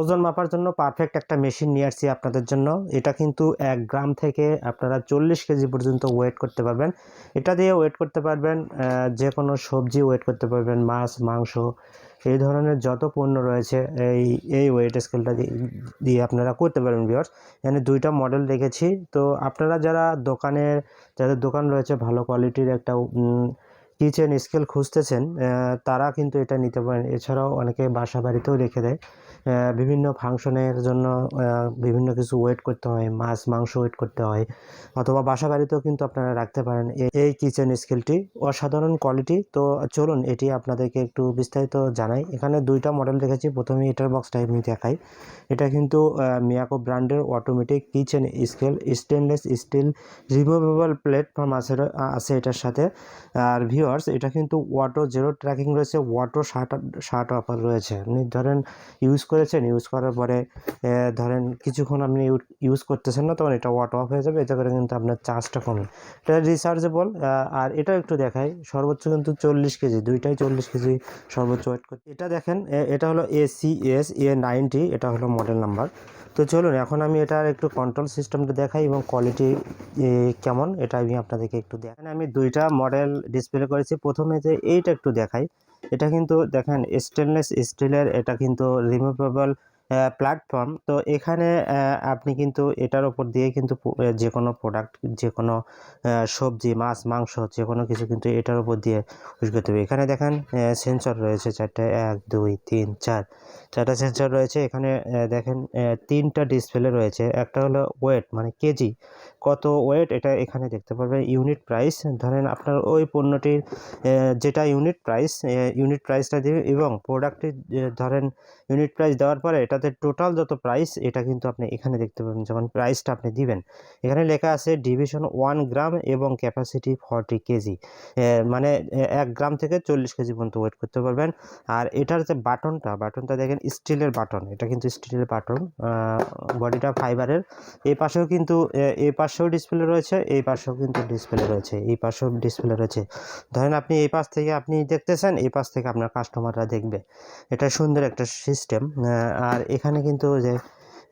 ওজন মাপার জন্য পারফেক্ট একটা মেশিন নিয়ে আসছি আপনাদের জন্য। এটা কিন্তু এক গ্রাম থেকে আপনারা চল্লিশ কেজি পর্যন্ত ওয়েট করতে পারবেন। এটা দিয়ে ওয়েট করতে পারবেন যে কোনো সবজি ওয়েট করতে পারবেন, মাছ, মাংস, এই ধরনের যত পণ্য রয়েছে, এই এই ওয়েট স্কেলটা দিয়ে আপনারা করতে পারবেন ভিউয়ার্স এখানে দুইটা মডেল রেখেছি তো আপনারা যারা দোকানের, যাদের দোকান রয়েছে ভালো কোয়ালিটির একটা কিচেন স্কেল খুঁজতেছেন তারা কিন্তু এটা নিতে পারেন। এছাড়াও অনেকে বাসা বাড়িতেও রেখে দেয়। বিভিন্ন ফাংশনের জন্য বিভিন্ন কিছু ওয়েট করতে হয়, মাছ, মাংস ওয়েট করতে হয়, অথবা বাসা বাড়িতেও কিন্তু আপনারা রাখতে পারেন। এই কিচেন স্কেলটি অসাধারণ কোয়ালিটি তো চলুন, এটি আপনাদেরকে একটু বিস্তারিত জানাই। এখানে দুইটা মডেল রেখেছি প্রথমে এটার বক্স টাইপ আমি দেখাই। এটা কিন্তু মিয়াকো ব্র্যান্ডের automatic kitchen scale stainless steel removable platform আছে আছে এটার সাথে। আর ভিউয়ার্স এটা কিন্তু ওয়াটো জিরো ট্র্যাকিং রয়েছে ওয়াটো শার্ট শার্ট অফার রয়েছে। ধরেন ইউজ করেছেন ইউজ করার পরে ধরেন কিছুক্ষণ আপনি ইউজ করতেছেন না, তখন এটা ওয়াট অফ হয়ে যাবে, এতে করে কিন্তু আপনার চার্জটা কমে। এটা রিচার্জেবল আর এটা একটু দেখাই, সর্বোচ্চ কিন্তু চল্লিশ কেজি, দুইটাই চল্লিশ কেজি সর্বোচ্চ ওয়েট করছে এটা দেখেন এটা হলো A C S A ninety এটা হলো মডেল নাম্বার তো চলুন, এখন আমি এটার একটু কন্ট্রোল সিস্টেমটা দেখাই এবং কোয়ালিটি কেমন এটা আমি আপনাদেরকে একটু দেখাই। আমি দুইটা মডেল ডিসপ্লে করেছি। প্রথমে যে এইটা একটু দেখাই। এটা কিন্তু দেখেন স্টেনলেস স্টিলের এটা কিন্তু রিমুভেবল প্ল্যাটফর্ম তো এখানে আপনি কিন্তু এটার উপর দিয়ে কিন্তু যে কোনো প্রোডাক্ট যে কোনো সবজি, মাছ, মাংস যে কোনো কিছু কিন্তু এটার উপর দিয়ে ইউজ করতে হবে। এখানে দেখেন সেন্সর রয়েছে চারটে, এক, দুই, তিন, চার। চারটা সেন্সর রয়েছে, এখানে দেখেন তিনটা ডিসপ্লে রয়েছে। একটা হলো ওয়েট মানে কেজি। কত ওয়েট এটা এখানে দেখতে পারবেন। ইউনিট প্রাইস ধরেন আপনার ওই পণ্যটির যেটা ইউনিট প্রাইস ইউনিট প্রাইসটা দিবে এবং প্রোডাক্টের ধরেন ইউনিট প্রাইস দেওয়ার পরে এটাতে টোটাল যত প্রাইস এটা কিন্তু আপনি এখানে দেখতে পাবেন যখন প্রাইসটা আপনি দিবেন। এখানে লেখা আছে ডিভিশন ওয়ান গ্রাম এবং ক্যাপাসিটি ফর্টি কেজি মানে এক গ্রাম থেকে চল্লিশ কেজি পর্যন্ত ওয়েট করতে পারবেন। আর এটার যে বাটনটা বাটনটা দেখেন স্টিলের বাটন এটা কিন্তু স্টিলের বাটন বডিটা ফাইবারের এই পাশেও কিন্তু এই পাশেও ডিসপ্লে রয়েছে এই পাশেও কিন্তু ডিসপ্লে রয়েছে, এই পাশেও ডিসপ্লে রয়েছে। ধরেন আপনি এই পাশ থেকে আপনি দেখতেছেন, এই পাশ থেকে আপনার কাস্টমাররা দেখবে। এটা সুন্দর একটা সিস্টেম আর এখানে কিন্তু যে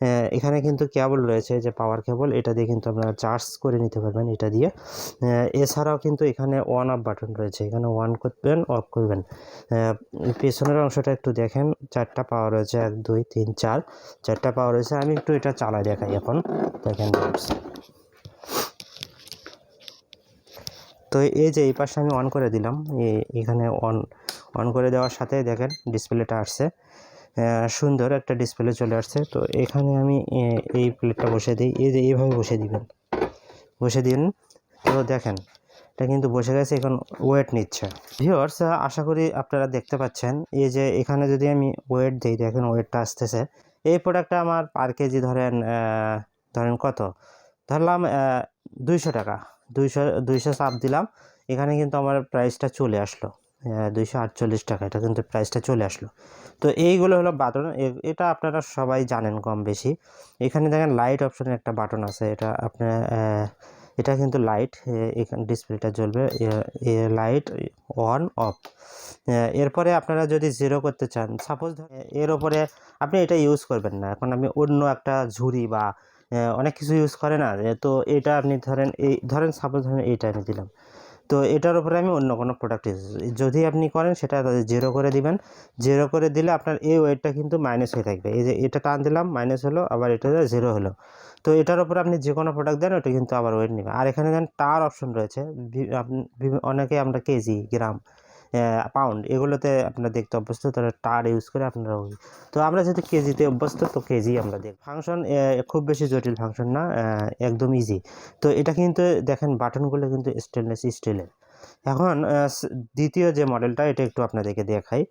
আহ, এখানে কিন্তু কেবল রয়েছে যে পাওয়ার কেবল এটা দিয়ে কিন্তু আপনারা চার্জ করে নিতে পারবেন এটা দিয়ে। এছাড়াও কিন্তু এখানে অন অফ বাটন রয়েছে এখানে অন করবেন অফ করবেন। পেছনের অংশটা একটু দেখেন চারটা পাওয়ার রয়েছে এক দুই তিন চার চারটা পাওয়ার রয়েছে আমি একটু এটা চালাই দেখাই এখন। দেখেন তো এই যে এই পাশে আমি অন করে দিলাম এখানে অন অন করে দেওয়ার সাথে দেখেন ডিসপ্লেটা আসছে। সুন্দর একটা ডিসপ্লে চলে আসছে। তো এখানে আমি এই প্লেটটা বসে দিই। এই যে এইভাবে বসে দিবেন। বসে দিন। তো দেখেন, এটা কিন্তু বসে গেছে, এখন ওয়েট নিচ্ছে। ভিউয়ার্স আশা করি আপনারা দেখতে পাচ্ছেন, এই যে এখানে যদি আমি ওয়েট দিই, দেখেন ওয়েটটা আসতেছে। এই প্রোডাক্টটা আমার পার কেজি ধরেন ধরেন কত? ধরলাম দুইশো টাকা। দুইশো দুইশো চাপ দিলাম। এখানে কিন্তু আমার প্রাইসটা চলে আসলো। দুইশো আটচল্লিশ টাকা, এটা কিন্তু প্রাইসটা চলে আসলো। তো এইগুলো হলো বাটন এটা আপনারা সবাই জানেন কম বেশি। এখানে দেখেন লাইট অপশনের একটা বাটন আছে, এটা আপনার এটা কিন্তু লাইট এখানে ডিসপ্লেটা জ্বলবে লাইট অন অফ এরপরে আপনারা যদি জিরো করতে চান সাপোজ এর ওপরে আপনি এটা ইউজ করবেন না, এখন আমি অন্য একটা ঝুড়ি বা অনেক কিছু ইউজ করে না তো এটা আপনি ধরেন, এই, ধরেন সাপোজ ধরেন এইটা আমি দিলাম। তো এটার উপরে আমি অন্য কোনো প্রোডাক্ট ইউজ যদি আপনি করেন, সেটা জিরো করে দিবেন। জিরো করে দিলে আপনার এই ওয়েটটা কিন্তু মাইনাস হয়ে থাকবে। এই যে এটা টান দিলাম মাইনাস হলো, আবার এটা জিরো হলো। তো এটার উপরে আপনি যে কোনো প্রোডাক্ট দেন, ওটা কিন্তু আবার ওয়েট নেবে। আর এখানে দেন টার অপশন রয়েছে। অনেকে আমরা কেজি, গ্রাম পাউন্ড এগুলোতে আপনারা দেখতে অভ্যস্ত তারা টার ইউজ করে আপনারা তো আমরা যেহেতু কেজিতে অভ্যস্ত, তো কেজি আমরা দেখ ফাংশন খুব বেশি জটিল ফাংশন না একদম ইজি তো এটা কিন্তু দেখেন বাটনগুলো কিন্তু স্টেনলেস স্টিলের এখন দ্বিতীয় যে মডেলটা এটা একটু আপনাদেরকে দেখাই।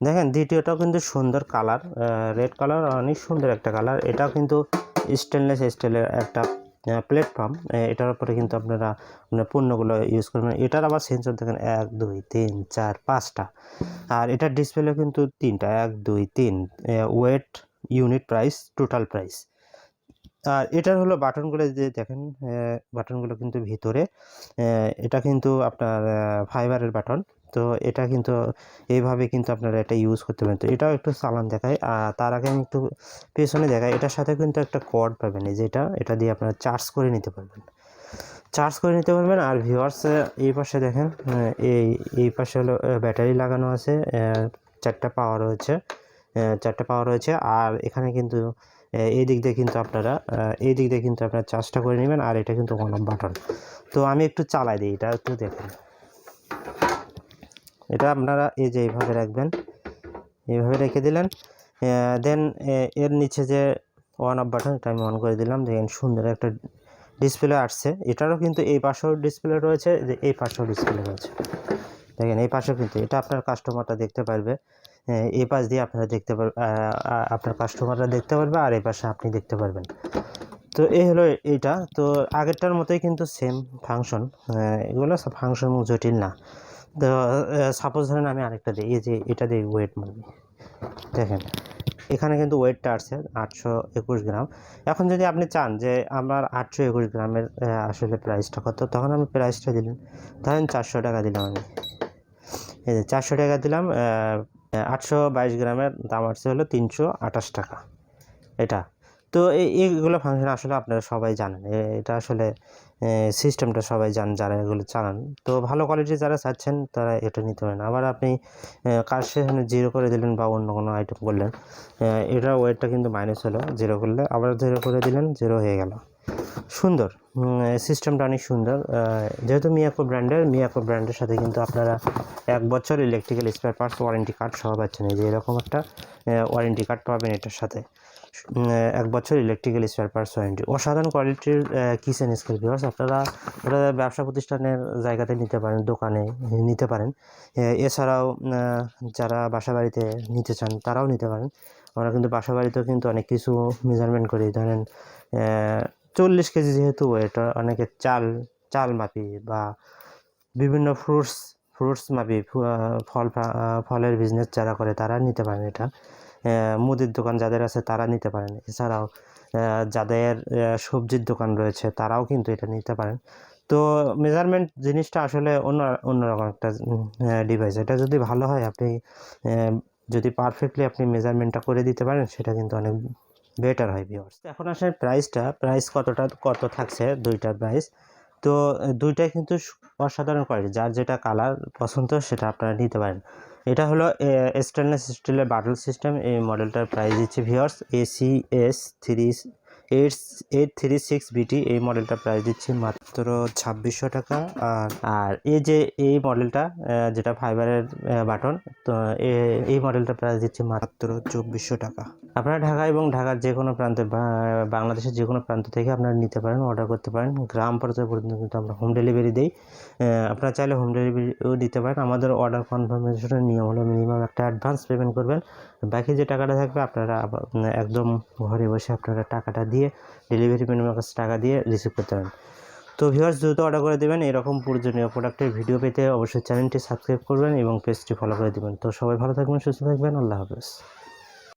দেখেন, দ্বিতীয়টাও কিন্তু সুন্দর কালার রেড কালার অনেক সুন্দর একটা কালার এটাও কিন্তু স্টেনলেস স্টিলের একটা প্ল্যাটফর্ম এটার উপরে কিন্তু আপনারা আপনার পণ্যগুলো ইউজ করবেন। এটার আবার সেন্সর দেখেন, এক, দুই, তিন, চার, পাঁচটা। আর এটার ডিসপ্লে কিন্তু তিনটা, এক, দুই, তিন weight unit price total price আর এটার হলো বাটনগুলো যে দেখেন বাটনগুলো কিন্তু ভিতরে এটা কিন্তু আপনার ফাইবারের বাটন তো এটা কিন্তু এইভাবে কিন্তু আপনারা এটা ইউজ করতে পারেন। তো এটাও একটু চালান দেখায়। আর তার আগে আমি একটু পেছনে দেখাই, এটার সাথে কিন্তু একটা কর্ড পাবেন। এই যেটা, এটা দিয়ে আপনারা চার্জ করে নিতে পারবেন। চার্জ করে নিতে পারবেন। আর ভিউয়ার্স এই পাশে দেখেন এই এই পাশে হলো ব্যাটারি লাগানো আছে। চারটা পাওয়ার রয়েছে। চারটা পাওয়ার রয়েছে। আর এখানে কিন্তু এই দিক দিয়ে কিন্তু আপনারা এই দিক দিয়ে কিন্তু আপনারা চার্জটা করে নেবেন। আর এটা কিন্তু অন বাটন তো আমি একটু চালাই দিই, এটা একটু দেখেন। এটা আপনারা এই যে এইভাবে রাখবেন। এইভাবে রেখে দিলেন। দেন এর নিচে যে অন অফ বাটন এটা আমি অন করে দিলাম। দেখেন সুন্দর একটা ডিসপ্লে আসছে। এটারও কিন্তু এই পাশেও ডিসপ্লে রয়েছে, যে এই পাশেও ডিসপ্লে রয়েছে। দেখেন এই পাশেও কিন্তু, এটা আপনার কাস্টমারটা দেখতে পারবে। এই পাশ দিয়ে আপনারা দেখতে পার আপনার কাস্টমাররা দেখতে পারবে আর এই পাশে আপনি দেখতে পারবেন। তো এই হলো এইটা। তো আগেরটার মতোই কিন্তু সেম ফাংশন এগুলো সব ফাংশন জটিল না। সাপোজ ধরেন আমি আরেকটা দিই, এই যে এটা দিই ওয়েট মারবি দেখেন, এখানে কিন্তু ওয়েটটা আসছে আটশো একুশ গ্রাম। এখন যদি আপনি চান যে আমার আটশো একুশ গ্রামের আসলে প্রাইসটা কত, তখন আমি প্রাইসটা দিলেন ধরেন চারশো টাকা দিলাম আমি। এই যে চারশো টাকা দিলাম আটশো বাইশ গ্রামের দাম আসছে হলো তিনশো আঠাশ টাকা। এটা। তো এই এইগুলো ফাংশন আসলে আপনারা সবাই জানেন। এটা আসলে সিস্টেমটা সবাই জান, যারা এগুলো চালান। তো ভালো কোয়ালিটির যারা চাচ্ছেন, তারা এটা নিতে পারেন। আবার আপনি কাজ সেখানে জিরো করে দিলেন বা অন্য কোনো আইটেম করলেন এটার ওয়েটটা কিন্তু মাইনাস হলো। জিরো করলে আবার জিরো করে দিলেন জিরো হয়ে গেল। সুন্দর। সিস্টেমটা অনেক সুন্দর। যেহেতু মিয়াকো ব্র্যান্ডের মিয়াকো ব্র্যান্ডের সাথে কিন্তু আপনারা এক বছর electrical spare parts warranty card সহ পাচ্ছেন। এই যে এরকম একটা ওয়ারেন্টি কার্ড পাবেন এটার সাথে। এক বছর ইলেকট্রিক্যাল স্পেয়ার পার্টস ওয়ারেন্টি অসাধারণ কোয়ালিটির কিচেন স্কেল ভিউয়ার্স আপনারা এটা ব্যবসা প্রতিষ্ঠানের জায়গাতে নিতে পারেন, দোকানে নিতে পারেন। এছাড়াও যারা বাসা বাড়িতে নিতে চান, তারাও নিতে পারেন। আমরা কিন্তু বাসা বাড়িতেও কিন্তু অনেক কিছু মেজারমেন্ট করি। ধরেন চল্লিশ কেজি যেহেতু, এটা অনেকে চাল চাল মাপি বা বিভিন্ন ফ্রুটস ফ্রুটস মাপি ফল ফলের বিজনেস যারা করে, তারা নিতে পারেন এটা। মুদির দোকান যাদের আছে তারা নিতে পারেন। এছাড়াও যাদের সবজির দোকান রয়েছে তারাও কিন্তু এটা নিতে পারেন। তো মেজারমেন্ট জিনিসটা আসলে অন্য, অন্যরকম একটা ডিভাইস এটা যদি ভালো হয়, আপনি যদি পারফেক্টলি আপনি মেজারমেন্টটা করে দিতে পারেন, সেটা কিন্তু অনেক বেটার হয় ভিউয়ার্স এখন আসলে প্রাইসটা প্রাইস কতটা, কত থাকছে দুইটার প্রাইস তো দুইটাই কিন্তু অসাধারণ কোয়ালিটি যার যেটা কালার পছন্দ সেটা আপনারা নিতে পারেন। এটা হলো স্টেনলেস স্টিলের বাটল সিস্টেম এই মডেলটার প্রাইস দিচ্ছে viewers AC S three eight eight three six BT এই মডেলটার প্রাইস দিচ্ছি মাত্র ছাব্বিশশো টাকা। আর আর এই যে এই মডেলটা যেটা ফাইবারের বাটন তো এই মডেলটার প্রাইস দিচ্ছি মাত্র চব্বিশশো টাকা। আপনারা ঢাকা এবং ঢাকার যে কোনো প্রান্তে বাংলাদেশের যে কোনো প্রান্ত থেকে আপনারা নিতে পারেন অর্ডার করতে পারেন। গ্রাম পর্যায়ে পর্যন্ত কিন্তু আমরা হোম ডেলিভারি দিই। আপনারা চাইলে হোম ডেলিভারিও দিতে পারেন। আমাদের অর্ডার কনফার্মেশনের নিয়ম হলো মিনিমাম একটা অ্যাডভান্স পেমেন্ট করবেন। বাকি যে টাকাটা থাকবে, আপনারা একদম ঘরে বসে আপনারা টাকাটা দিয়ে ডেলিভারি ম্যানের কাছে টাকা দিয়ে রিসিভ করতে পারেন। তো ভিউয়ার্স দ্রুত অর্ডার করে দেবেন এরকম প্রয়োজনীয় প্রোডাক্টের ভিডিও পেতে অবশ্যই চ্যানেলটি সাবস্ক্রাইব করবেন এবং পেজটি ফলো করে দেবেন। তো সবাই ভালো থাকবেন, সুস্থ থাকবেন, আল্লাহ হাফেজ।